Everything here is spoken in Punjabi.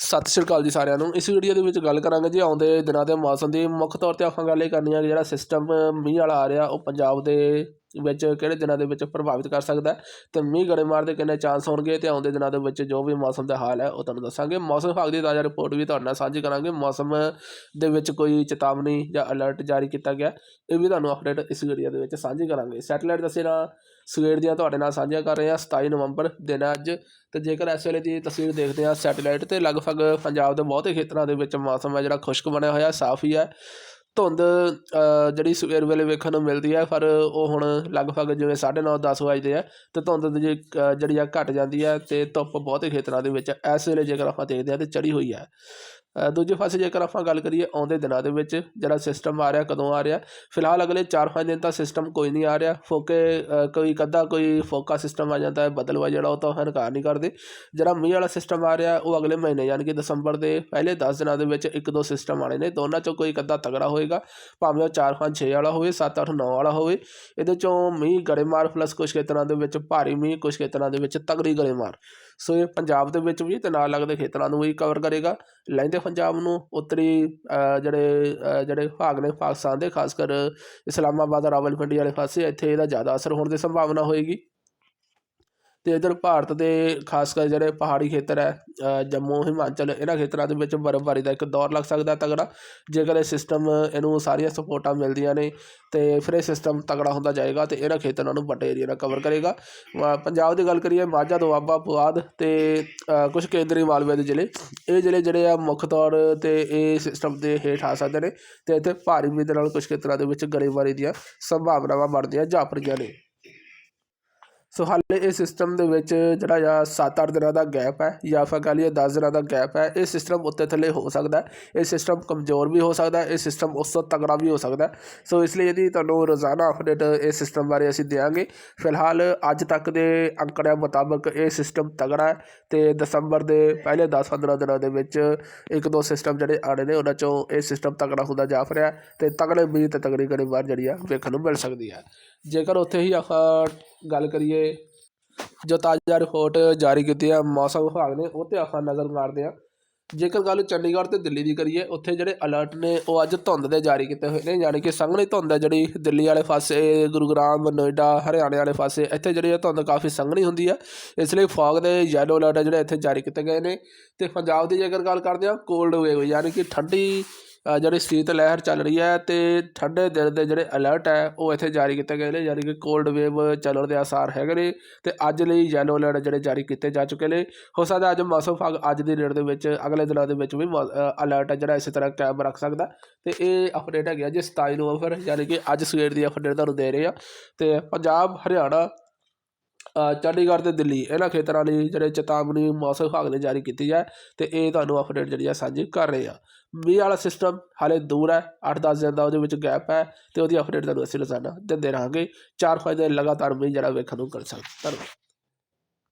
ਸਤਿ ਸ਼੍ਰੀ ਅਕਾਲ ਜੀ ਸਾਰਿਆਂ ਨੂੰ। ਇਸ ਵੀਡੀਓ ਦੇ ਵਿੱਚ ਗੱਲ ਕਰਾਂਗੇ ਜੀ, ਆਉਂਦੇ ਦਿਨਾਂ ਦੇ ਮੌਸਮ ਦੀ। ਮੁੱਖ ਤੌਰ ਤੇ ਆਪਾਂ ਗੱਲ ਇਹ ਕਰਨੀ ਹੈ ਕਿ ਜਿਹੜਾ ਸਿਸਟਮ ਮੀਂਹ ਵਾਲਾ ਆ ਰਿਹਾ, ਉਹ ਪੰਜਾਬ ਦੇ ਵਿੱਚ ਕਿਹੜੇ ਦਿਨਾਂ ਦੇ ਵਿੱਚ ਪ੍ਰਭਾਵਿਤ ਕਰ ਸਕਦਾ ਹੈ। ਤੇ ਮੀਂਹ ਗੜੇਮਾਰ ਦੇ ਕਿੰਨੇ ਚਾਂਸ ਹੋਣਗੇ ਤੇ ਆਉਂਦੇ ਦਿਨਾਂ ਦੇ ਵਿੱਚ ਜੋ ਵੀ ਮੌਸਮ ਦਾ ਹਾਲ ਹੈ ਉਹ ਤੁਹਾਨੂੰ ਦੱਸਾਂਗੇ। ਮੌਸਮ ਵਿਭਾਗ ਦੀ ਤਾਜ਼ਾ ਰਿਪੋਰਟ ਵੀ ਤੁਹਾਡੇ ਨਾਲ ਸਾਂਝੀ ਕਰਾਂਗੇ। ਮੌਸਮ ਦੇ ਵਿੱਚ ਕੋਈ ਚੇਤਾਵਨੀ ਜਾਂ ਅਲਰਟ ਜਾਰੀ ਕੀਤਾ ਗਿਆ, ਇਹ ਵੀ ਤੁਹਾਨੂੰ ਅਪਡੇਟ ਇਸ ਵੀਡੀਓ ਦੇ ਵਿੱਚ ਸਾਂਝੀ ਕਰਾਂਗੇ। ਸੈਟੇਲਾਈਟ ਤਸਵੀਰਾਂ ਸਵੇਰ ਦੀਆਂ ਤੁਹਾਡੇ ਨਾਲ ਸਾਂਝੀਆਂ ਕਰ ਰਹੇ ਹਾਂ। 27 ਨਵੰਬਰ ਦਿਨ ਹੈ ਅੱਜ। ਤੇ ਜੇਕਰ ਇਸ ਵੇਲੇ ਦੀ ਤਸਵੀਰ ਦੇਖਦੇ ਹਾਂ ਸੈਟੇਲਾਈਟ ਤੇ ਲਗਭਗ ਪੰਜਾਬ ਦੇ ਬਹੁਤੇ ਖੇਤਰਾਂ ਦੇ ਵਿੱਚ ਮੌਸਮ ਹੈ ਜਿਹੜਾ ਖੁਸ਼ਕ ਬਣਿਆ ਹੋਇਆ, ਸਾਫ਼ ਹੀ ਹੈ। ਧੁੰਦ ਜਿਹੜੀ ਸਵੇਰ ਵੇਲੇ ਵੇਖਣ ਨੂੰ ਮਿਲਦੀ ਹੈ ਪਰ ਉਹ ਹੁਣ ਲਗਭਗ ਜਿਵੇਂ 9:30 10 ਵਜੇ ਹੈ ਤੇ ਧੁੰਦ ਦੀ ਅ, ਜਿਹੜੀ ਆ ਘਟ ਜਾਂਦੀ ਹੈ ਤੇ ਧੁੱਪ ਬਹੁਤੇ ਖੇਤਰਾਂ ਦੇ ਵਿੱਚ ਇਸ ਵੇਲੇ ਜੇਕਰ ਆਪਾਂ ਦੇਖਦੇ ਹਾਂ ਤੇ ਚੜੀ ਹੋਈ ਹੈ ਦੂਜੇ ਪਾਸੇ ਜੇਕਰ ਆਪਾਂ ਗੱਲ ਕਰੀਏ ਆਉਂਦੇ ਦਿਨਾਂ ਦੇ ਵਿੱਚ ਜਿਹੜਾ ਸਿਸਟਮ ਆ ਰਿਹਾ ਕਦੋਂ ਆ ਰਿਹਾ ਫਿਲਹਾਲ ਅਗਲੇ 4-5 ਦਿਨ ਤਾਂ ਸਿਸਟਮ ਕੋਈ ਨਹੀਂ ਆ ਰਿਹਾ। ਫੋਕੇ ਕੋਈ ਕੱਦਾ ਕੋਈ ਫੋਕਾ ਸਿਸਟਮ ਆ ਜਾਂਦਾ ਹੈ ਬਦਲਵਾ ਜਿਹੜਾ ਉਹ ਤਾਂ ਇਨਕਾਰ ਨਹੀਂ ਕਰਦੇ। ਜਿਹੜਾ ਮੀਂਹ ਵਾਲਾ ਸਿਸਟਮ ਆ ਰਿਹਾ ਉਹ ਅਗਲੇ ਮਹੀਨੇ ਯਾਨੀ ਕਿ ਦਸੰਬਰ ਦੇ ਪਹਿਲੇ 10 ਦਿਨਾਂ ਦੇ ਵਿੱਚ ਇੱਕ ਦੋ ਸਿਸਟਮ ਆਣੇ ਨੇ ਦੋਨਾਂ ਚੋਂ ਕੋਈ ਕੱਦਾ ਤਗੜਾ ਹੋਏਗਾ। ਭਾਵੇਂ ਉਹ 4-5 6 ਵਾਲਾ ਹੋਵੇ 7-8 9 ਵਾਲਾ ਹੋਵੇ, ਇਹਦੇ ਚੋਂ ਮੀਂਹ ਗੜੇਮਾਰ ਪਲੱਸ ਕੁਝ ਖੇਤਰਾਂ ਦੇ ਵਿੱਚ ਭਾਰੀ ਮੀਂਹ ਕੁਝ ਖੇਤਰਾਂ ਦੇ ਵਿੱਚ ਤਗੜੀ ਗੜੇਮਾਰ ਸੋ ਇਹ ਪੰਜਾਬ ਦੇ ਵਿੱਚ ਵੀ ਤੇ ਨਾਲ ਲੱਗਦੇ ਖੇਤਰਾਂ ਨੂੰ ਵੀ ਕਵਰ ਕਰੇਗਾ। ਲਹਿੰਦੇ ਪੰਜਾਬ ਨੂੰ ਉੱਤਰੀ ਜਿਹੜੇ ਜਿਹੜੇ ਭਾਗ ਨੇ ਪਾਕਿਸਤਾਨ ਦੇ ਖਾਸ ਕਰ ਇਸਲਾਮਾਬਾਦ, ਰਾਵਲਪਿੰਡੀ ਵਾਲੇ ਪਾਸੇ, ਇੱਥੇ ਇਹਦਾ ਜ਼ਿਆਦਾ ਅਸਰ ਹੋਣ ਦੀ ਸੰਭਾਵਨਾ ਹੋਏਗੀ। ਅਤੇ ਇੱਧਰ ਭਾਰਤ ਦੇ ਖਾਸ ਕਰ ਜਿਹੜੇ ਪਹਾੜੀ ਖੇਤਰ ਹੈ ਜੰਮੂ ਹਿਮਾਚਲ ਇਹਨਾਂ ਖੇਤਰਾਂ ਦੇ ਵਿੱਚ ਬਰਫ਼ਬਾਰੀ ਦਾ ਇੱਕ ਦੌਰ ਲੱਗ ਸਕਦਾ ਤਗੜਾ ਜੇਕਰ ਇਹ ਸਿਸਟਮ ਇਹਨੂੰ ਸਾਰੀਆਂ ਸਪੋਰਟਾਂ ਮਿਲਦੀਆਂ ਨੇ ਅਤੇ ਫਿਰ ਇਹ ਸਿਸਟਮ ਤਗੜਾ ਹੁੰਦਾ ਜਾਏਗਾ ਅਤੇ ਇਹਨਾਂ ਖੇਤਰਾਂ ਨੂੰ ਵੱਡੇ ਏਰੀਆ ਨਾਲ ਕਵਰ ਕਰੇਗਾ। ਪੰਜਾਬ ਦੀ ਗੱਲ ਕਰੀਏ ਮਾਝਾ ਦੁਆਬਾ ਪੁਆਧ ਅਤੇ ਅ, ਕੁਝ ਕੇਂਦਰੀ ਮਾਲਵੇ ਦੇ ਜ਼ਿਲ੍ਹੇ ਇਹ ਜ਼ਿਲ੍ਹੇ ਜਿਹੜੇ ਆ ਮੁੱਖ ਤੌਰ ਤੇ ਇਹ ਸਿਸਟਮ ਦੇ ਹੇਠ ਆ ਸਕਦੇ ਨੇ ਤੇ ਇੱਥੇ ਭਾਰੀ ਮੀਂਹ ਦੇ ਨਾਲ ਕੁਝ ਖੇਤਰਾਂ ਦੇ ਵਿੱਚ ਗੜੇਮਾਰੀ ਦੀਆਂ ਸੰਭਾਵਨਾਵਾਂ ਬਣਦੀਆਂ ਜਾਪਰੀਆਂ ਨੇ। ਸੋ ਹਾਲੇ ਇਹ ਸਿਸਟਮ ਦੇ ਵਿੱਚ ਜਿਹੜਾ ਆ 7-8 ਦਿਨਾਂ ਦਾ ਗੈਪ ਹੈ ਜਾਂ ਫਿਰ ਕਹ ਲਈਏ 10 ਦਿਨਾਂ ਦਾ ਗੈਪ ਹੈ, ਇਹ ਸਿਸਟਮ ਉੱਤੇ ਥੱਲੇ ਹੋ ਸਕਦਾ ਇਹ ਸਿਸਟਮ ਕਮਜ਼ੋਰ ਵੀ ਹੋ ਸਕਦਾ ਇਹ ਸਿਸਟਮ ਉਸ ਤੋਂ ਤਗੜਾ ਵੀ ਹੋ ਸਕਦਾ ਸੋ ਇਸ ਲਈ ਇਹਦੀ ਤੁਹਾਨੂੰ ਰੋਜ਼ਾਨਾ ਅਪਡੇਟ ਇਸ ਸਿਸਟਮ ਬਾਰੇ ਅਸੀਂ ਦੇਵਾਂਗੇ ਫਿਲਹਾਲ ਅੱਜ ਤੱਕ ਦੇ ਅੰਕੜਿਆਂ ਮੁਤਾਬਕ ਇਹ ਸਿਸਟਮ ਤਗੜਾ ਹੈ ਤੇ ਦਸੰਬਰ ਦੇ ਪਹਿਲੇ 10-15 ਦਿਨਾਂ ਦੇ ਵਿੱਚ ਇੱਕ ਦੋ ਸਿਸਟਮ ਜਿਹੜੇ ਆਣੇ ਨੇ, ਉਹਨਾਂ ਚੋਂ ਇਹ ਸਿਸਟਮ ਤਗੜਾ ਹੁੰਦਾ ਜਾ ਰਿਹਾ ਹੈ ਤੇ ਤਗੜੇ ਮੀਂਹ ਤੇ ਤਗੜੀ ਗੜੀ ਬਾਹਰ ਜਿਹੜੀ ਆ ਵੇਖਣ ਨੂੰ ਮਿਲ ਸਕਦੀ ਹੈ। ਜੇਕਰ ਉੱਥੇ ਹੀ ਆਪਾਂ ਗੱਲ ਕਰੀਏ, ਜੋ ਤਾਜ਼ਾ ਰਿਪੋਰਟ ਜਾਰੀ ਕੀਤੀ ਹੈ ਮੌਸਮ ਵਿਭਾਗ ਨੇ, ਉਹ ਤੇ ਆਪਾਂ ਨਜ਼ਰ ਮਾਰਦੇ ਹਾਂ ਜੇਕਰ ਗੱਲ ਚੰਡੀਗੜ੍ਹ ਤੇ ਦਿੱਲੀ ਦੀ ਕਰੀਏ, ਉੱਥੇ ਜਿਹੜੇ ਅਲਰਟ ਨੇ, ਉਹ ਅੱਜ ਧੁੰਦ ਦੇ ਜਾਰੀ ਕੀਤੇ ਹੋਏ ਨੇ, ਯਾਨੀ ਕਿ ਸੰਘਣੀ ਧੁੰਦ ਹੈ ਜਿਹੜੀ ਦਿੱਲੀ ਵਾਲੇ ਪਾਸੇ, ਗੁਰੂਗ੍ਰਾਮ, ਨੋਇਡਾ, ਹਰਿਆਣੇ ਵਾਲੇ ਪਾਸੇ, ਇੱਥੇ ਜਿਹੜੀ ਇਹ ਧੁੰਦ ਕਾਫੀ ਸੰਘਣੀ ਹੁੰਦੀ ਹੈ। ਇਸ ਲਈ ਫੌਗ ਦੇ ਯੈਲੋ ਅਲਰਟ ਹੈ ਜਿਹੜੇ ਇੱਥੇ ਜਾਰੀ ਕੀਤੇ ਗਏ ਨੇ। ਤੇ ਪੰਜਾਬ ਦੀ ਜੇਕਰ ਗੱਲ ਕਰਦੇ ਹਾਂ ਕੋਲਡ ਵੇਵ ਯਾਨੀ ਕਿ ਠੰਡੀ ਜਿਹੜੀ ਸ਼ੀਤ ਲਹਿਰ ਚੱਲ ਰਹੀ ਹੈ ਤੇ ਠੰਡੇ ਦਿਨ ਦੇ ਜਿਹੜੇ ਅਲਰਟ ਹੈ, ਉਹ ਇੱਥੇ ਜਾਰੀ ਕੀਤੇ ਗਏ ਨੇ, ਯਾਨੀ ਕਿ ਕੋਲਡ ਵੇਵ ਚੱਲਣ ਦੇ ਆਸਾਰ ਹੈਗੇ ਨੇ ਤੇ ਅੱਜ ਲਈ ਯੈਲੋ ਅਲਰਟ ਜਿਹੜੇ ਜਾਰੀ ਕੀਤੇ ਜਾ ਚੁੱਕੇ ਨੇ। ਹੋ ਸਕਦਾ ਅੱਜ ਮੌਸਮ ਵਿਭਾਗ ਅੱਜ ਦੀ ਡੇਟ ਦੇ ਵਿੱਚ, ਅਗਲੇ ਦਿਨਾਂ ਦੇ ਵਿੱਚ ਵੀ ਅਲਰਟ ਹੈ ਜਿਹੜਾ ਇਸੇ ਤਰ੍ਹਾਂ ਕਾਇਮ ਰੱਖ ਸਕਦਾ। ਤੇ ਇਹ ਅਪਡੇਟ ਹੈਗੀ ਆ ਜੀ 27 ਨਵੰਬਰ, ਯਾਨੀ ਕਿ ਅੱਜ ਸਵੇਰ ਦੀ ਅਪਡੇਟ ਤੁਹਾਨੂੰ ਦੇ ਰਹੇ ਆ। ਤੇ ਪੰਜਾਬ, ਹਰਿਆਣਾ ਚੰਡੀਗੜ੍ਹ ਤੇ ਦਿੱਲੀ, ਇਹਨਾਂ ਖੇਤਰਾਂ ਲਈ ਜਿਹੜੇ ਚੇਤਾਵਨੀ ਮੌਸਮ ਵਿਭਾਗ ਨੇ ਜਾਰੀ ਕੀਤੀ ਹੈ ਤੇ ਇਹ ਤੁਹਾਨੂੰ ਅਪਡੇਟ ਜਿਹੜੀ ਆ ਸਾਂਝੀ ਕਰ ਰਹੇ ਆ। ਮੀਂਹ ਵਾਲਾ ਸਿਸਟਮ ਹਾਲੇ ਦੂਰ ਹੈ 8-10 ਦਿਨ ਦਾ ਉਹਦੇ ਵਿੱਚ ਗੈਪ ਹੈ ਤੇ ਉਹਦੀ ਅਪਡੇਟ ਤੁਹਾਨੂੰ ਅਸੀਂ ਰੋਜ਼ਾਨਾ ਦਿੰਦੇ ਰਹਾਂਗੇ। 4-5 ਦਿਨ ਲਗਾਤਾਰ ਮੀਂਹ ਜਿਹੜਾ ਵੇਖਣ ਨੂੰ ਮਿਲ ਸਕਦਾ। ਧੰਨਵਾਦ।